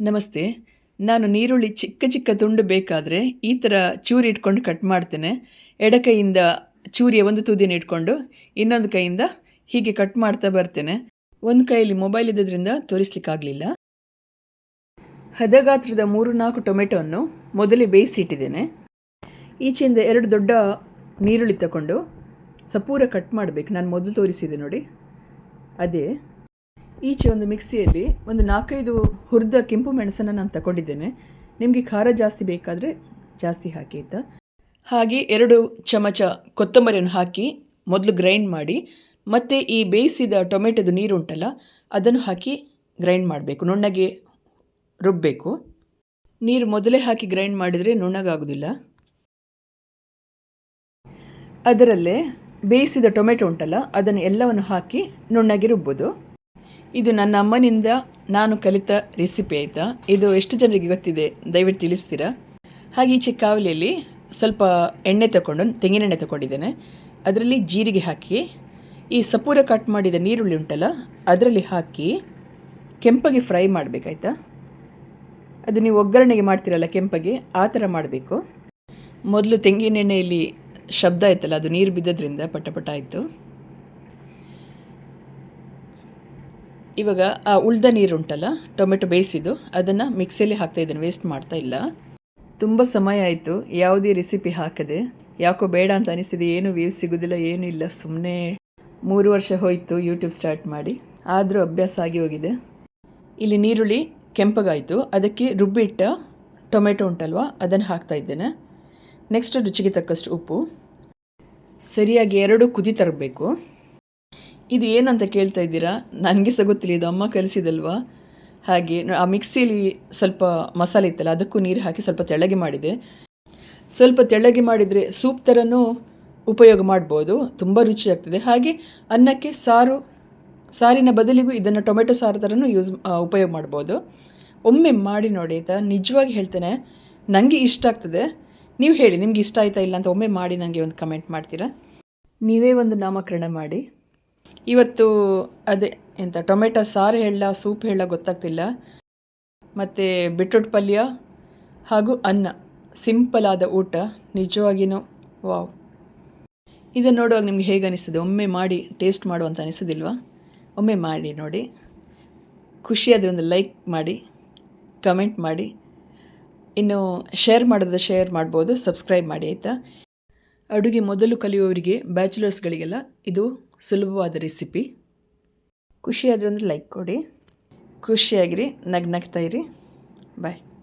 ನಮಸ್ತೆ. ನಾನು ನೀರುಳ್ಳಿ ಚಿಕ್ಕ ಚಿಕ್ಕ ತುಂಡು ಬೇಕಾದರೆ ಈ ಥರ ಚೂರಿ ಇಟ್ಕೊಂಡು ಕಟ್ ಮಾಡ್ತೇನೆ. ಎಡಕೈಯಿಂದ ಚೂರಿಯ ಒಂದು ತುದಿನ ಇಟ್ಕೊಂಡು ಇನ್ನೊಂದು ಕೈಯಿಂದ ಹೀಗೆ ಕಟ್ ಮಾಡ್ತಾ ಬರ್ತೇನೆ. ಒಂದು ಕೈಯಲ್ಲಿ ಮೊಬೈಲ್ ಇದ್ದದ್ರಿಂದ ತೋರಿಸ್ಲಿಕ್ಕಾಗಲಿಲ್ಲ ಹದಗಾತ್ರದ ಮೂರು ನಾಲ್ಕು ಟೊಮೆಟೊವನ್ನು ಮೊದಲೇ ಬೇಯಿಸಿಟ್ಟಿದ್ದೇನೆ. ಈಚೆಯಿಂದ ಎರಡು ದೊಡ್ಡ ನೀರುಳ್ಳಿ ತಗೊಂಡು ಸಪೂರ ಕಟ್ ಮಾಡಬೇಕು. ನಾನು ಮೊದಲು ತೋರಿಸಿದೆ ನೋಡಿ. ಅದೇ ಈಚೆ ಒಂದು ಮಿಕ್ಸಿಯಲ್ಲಿ ಒಂದು ನಾಲ್ಕೈದು ಹುರಿದ ಕೆಂಪು ಮೆಣಸನ್ನು ನಾನು ತಗೊಂಡಿದ್ದೇನೆ. ನಿಮಗೆ ಖಾರ ಜಾಸ್ತಿ ಬೇಕಾದರೆ ಜಾಸ್ತಿ ಹಾಕಿ ಆಯಿತಾ? ಹಾಗೆ ಎರಡು ಚಮಚ ಕೊತ್ತಂಬರಿಯನ್ನು ಹಾಕಿ ಮೊದಲು ಗ್ರೈಂಡ್ ಮಾಡಿ, ಮತ್ತು ಈ ಬೇಯಿಸಿದ ಟೊಮೆಟೊದು ನೀರು ಉಂಟಲ್ಲ, ಅದನ್ನು ಹಾಕಿ ಗ್ರೈಂಡ್ ಮಾಡಬೇಕು. ನುಣ್ಣಗೆ ರುಬ್ಬಬೇಕು ನೀರು ಮೊದಲೇ ಹಾಕಿ ಗ್ರೈಂಡ್ ಮಾಡಿದರೆ ನುಣ್ಣಗಾಗೋದಿಲ್ಲ. ಅದರಲ್ಲೇ ಬೇಯಿಸಿದ ಟೊಮೆಟೊ ಉಂಟಲ್ಲ, ಅದನ್ನು ಎಲ್ಲವನ್ನು ಹಾಕಿ ನುಣ್ಣಗೆ ರುಬ್ಬೋದು. ಇದು ನನ್ನ ಅಮ್ಮನಿಂದ ನಾನು ಕಲಿತ ರೆಸಿಪಿ ಆಯಿತಾ? ಇದು ಎಷ್ಟು ಜನರಿಗೆ ಗೊತ್ತಿದೆ? ದಯವಿಟ್ಟು ತಿಳಿಸ್ತೀರಾ? ಹಾಗೆ ಈ ಚಿಕ್ಕಾವಲಿಯಲ್ಲಿ ಸ್ವಲ್ಪ ಎಣ್ಣೆ ತಗೊಂಡು ತೆಂಗಿನೆಣ್ಣೆ ತಗೊಂಡಿದ್ದೇನೆ. ಅದರಲ್ಲಿ ಜೀರಿಗೆ ಹಾಕಿ, ಈ ಸಪೂರ ಕಟ್ ಮಾಡಿದ ನೀರುಳ್ಳಿ ಉಂಟಲ್ಲ, ಅದರಲ್ಲಿ ಹಾಕಿ ಕೆಂಪಗೆ ಫ್ರೈ ಮಾಡಬೇಕಾಯ್ತಾ? ಅದು ನೀವು ಒಗ್ಗರಣೆಗೆ ಮಾಡ್ತೀರಲ್ಲ ಕೆಂಪಗೆ, ಆ ಥರ ಮಾಡಬೇಕು. ಮೊದಲು ತೆಂಗಿನೆಣ್ಣೆಯಲ್ಲಿ ಶಬ್ದ ಆಯ್ತಲ್ಲ, ಅದು ನೀರು ಬಿದ್ದದ್ರಿಂದ ಪಟ ಪಟ ಆಯಿತು. ಇವಾಗ, ಆ ಉಳ್ದ ನೀರುಂಟಲ್ಲ, ಟೊಮೆಟೊ ಬೇಯಿಸಿದ್ದು, ಅದನ್ನು ಮಿಕ್ಸಿಯಲ್ಲಿ ಹಾಕ್ತಾ ಇದ್ದೇನೆ ವೇಸ್ಟ್ ಮಾಡ್ತಾ ಇಲ್ಲ. ತುಂಬ ಸಮಯ ಆಯಿತು, ಯಾವುದೇ ರೆಸಿಪಿ ಹಾಕದೆ, ಯಾಕೋ ಬೇಡ ಅಂತ ಅನಿಸ್ತಿದೆ, ಏನು ವ್ಯೂಸ್ ಸಿಗೋದಿಲ್ಲ, ಏನೂ ಇಲ್ಲ ಸುಮ್ಮನೆ ಮೂರು ವರ್ಷ ಹೋಯಿತು ಯೂಟ್ಯೂಬ್ ಸ್ಟಾರ್ಟ್ ಮಾಡಿ, ಆದರೂ ಅಭ್ಯಾಸ ಆಗಿ ಹೋಗಿದೆ. ಇಲ್ಲಿ ನೀರುಳ್ಳಿ ಕೆಂಪಗಾಯಿತು, ಅದಕ್ಕೆ ರುಬ್ಬಿಟ್ಟ ಟೊಮೆಟೊ ಉಂಟಲ್ವ, ಅದನ್ನು ಹಾಕ್ತಾ ಇದ್ದೇನೆ. ನೆಕ್ಸ್ಟ್ ರುಚಿಗೆ ತಕ್ಕಷ್ಟು ಉಪ್ಪು. ಸರಿಯಾಗಿ ಎರಡು ಕುದಿ ತರಬೇಕು. ಇದು ಏನಂತ ಕೇಳ್ತಾ ಇದ್ದೀರಾ? ನನಗೆ ಸಹ ಗೊತ್ತಿಲ್ಲ, ಇದು ಅಮ್ಮ ಕಲಿಸಿದಲ್ವಾ? ಹಾಗೆ ಆ ಮಿಕ್ಸಿಲಿ ಸ್ವಲ್ಪ ಮಸಾಲೆ ಇತ್ತಲ್ಲ, ಅದಕ್ಕೂ ನೀರು ಹಾಕಿ ಸ್ವಲ್ಪ ತೆಳ್ಳಗೆ ಮಾಡಿದೆ. ಸ್ವಲ್ಪ ತೆಳ್ಳಗೆ ಮಾಡಿದರೆ ಸೂಪ್ ಥರನೂ ಉಪಯೋಗ ಮಾಡ್ಬೋದು, ತುಂಬ ರುಚಿಯಾಗ್ತದೆ ಹಾಗೆ, ಅನ್ನಕ್ಕೆ ಸಾರು, ಸಾರಿನ ಬದಲಿಗೂ ಇದನ್ನು ಟೊಮೆಟೊ ಸಾರು ಥರನೂ ಯೂಸ್ ಉಪಯೋಗ ಮಾಡ್ಬೋದು. ಒಮ್ಮೆ ಮಾಡಿ ನೋಡಿ ಆಯಿತಾ, ನಿಜವಾಗಿ ಹೇಳ್ತೇನೆ ನನಗೆ ಇಷ್ಟ ಆಗ್ತದೆ. ನೀವು ಹೇಳಿ, ನಿಮ್ಗೆ ಇಷ್ಟ ಆಯ್ತಾ ಇಲ್ಲ ಅಂತ ಒಮ್ಮೆ ಮಾಡಿ ನನಗೆ ಒಂದು ಕಮೆಂಟ್ ಮಾಡ್ತೀರಾ? ನೀವೇ ಒಂದು ನಾಮಕರಣ ಮಾಡಿ. ಇವತ್ತು ಅದೇ ಎಂತ, ಟೊಮೆಟೊ ಸಾರು ಹೇಳ, ಸೂಪ್ ಹೇಳ ಗೊತ್ತಾಗ್ತಿಲ್ಲ. ಮತ್ತು ಬಿಟ್ರೋಟ್ ಪಲ್ಯ ಹಾಗೂ ಅನ್ನ, ಸಿಂಪಲ್ ಆದ ಊಟ ನಿಜವಾಗಿಯೂ ವಾವ್. ಇದನ್ನು ನೋಡುವಾಗ ನಿಮ್ಗೆ ಹೇಗೆ ಅನಿಸ್ತದೆ? ಒಮ್ಮೆ ಮಾಡಿ, ಟೇಸ್ಟ್ ಮಾಡುವಂತ ಅನಿಸೋದಿಲ್ವಾ? ಒಮ್ಮೆ ಮಾಡಿ ನೋಡಿ. ಖುಷಿಯಾದರೆ ಒಂದು ಲೈಕ್ ಮಾಡಿ, ಕಮೆಂಟ್ ಮಾಡಿ. ಇನ್ನು ಶೇರ್ ಮಾಡಿದ್ರೆ ಶೇರ್ ಮಾಡ್ಬೋದು, ಸಬ್ಸ್ಕ್ರೈಬ್ ಮಾಡಿ, ಆಯಿತಾ? ಅಡುಗೆ ಮೊದಲು ಕಲಿಯುವವರಿಗೆ ಬ್ಯಾಚುಲರ್ಸ್ಗಳಿಗೆಲ್ಲ ಇದು ಸುಲಭವಾದ ರೆಸಿಪಿ. ಖುಷಿಯಾದರೆ ಒಂದು ಲೈಕ್ ಕೊಡಿ. ಖುಷಿಯಾಗಿರಿ ನಗ್ ನಗ್ತಾ ಇರಿ. ಬಾಯ್